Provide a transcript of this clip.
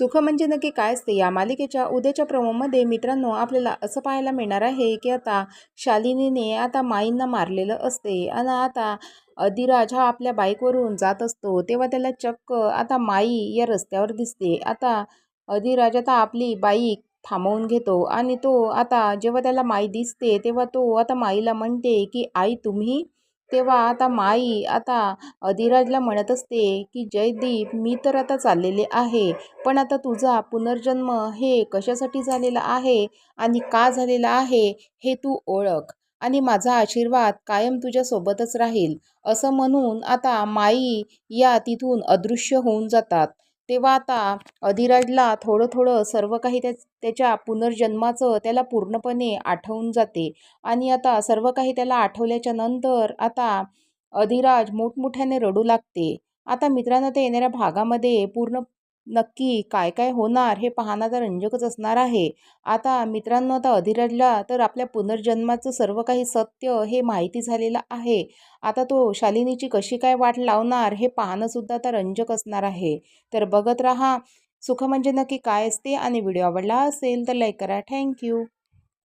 सुख म्हणजे नक्की काय असते? या मालिकेच्या उद्याच्या प्रोमोमध्ये मित्रांनो आपल्याला असं पाहायला मिळणार आहे की आता शालिनीने आता माईंना मारलेलं असते आणि आता अधिराज हा आपल्या बाईकवरून जात असतो. तेव्हा त्याला चक्क आता माई या रस्त्यावर दिसते. आता अधिराज आता आपली बाईक थांबवून घेतो आणि तो आता जेव्हा त्याला माई दिसते तेव्हा तो आता माईला म्हणते की आई तुम्ही तेव्हा आता माई आता अधिराजला म्हणत असते की जयदीप मी तर आता चाललेले आहे पण आता तुझा पुनर्जन्म हे कशासाठी झालेला आहे आणि का झालेला आहे हे तू ओळख आणि माझा आशीर्वाद कायम तुझ्यासोबतच राहील. असं म्हणून आता माई या तिथून अदृश्य होऊन जातात. तेव्हा आता अधिराजला थोडं थोडं सर्व काही त्या त्याच्या पुनर्जन्माचं त्याला पूर्णपणे आठवून जाते. आणि आता सर्व काही त्याला आठवल्याच्या नंतर आता अधिराज मोठमोठ्याने रडू लागते. आता मित्रांनो ते येणाऱ्या भागामध्ये पूर्ण नक्की काय काय होणार हे पाहणं तर रंजकच असणार आहे. आता मित्रांनो आता अधिराजला तर आपल्या पुनर्जन्माचं सर्व काही सत्य हे माहिती झालेलं आहे. आता तो शालिनीची कशी काय वाट लावणार हे पाहणंसुद्धा आता रंजक असणार आहे. तर बघत राहा. सुख म्हणजे नक्की काय असते आणि व्हिडिओ आवडला असेल तर लाईक करा. थँक्यू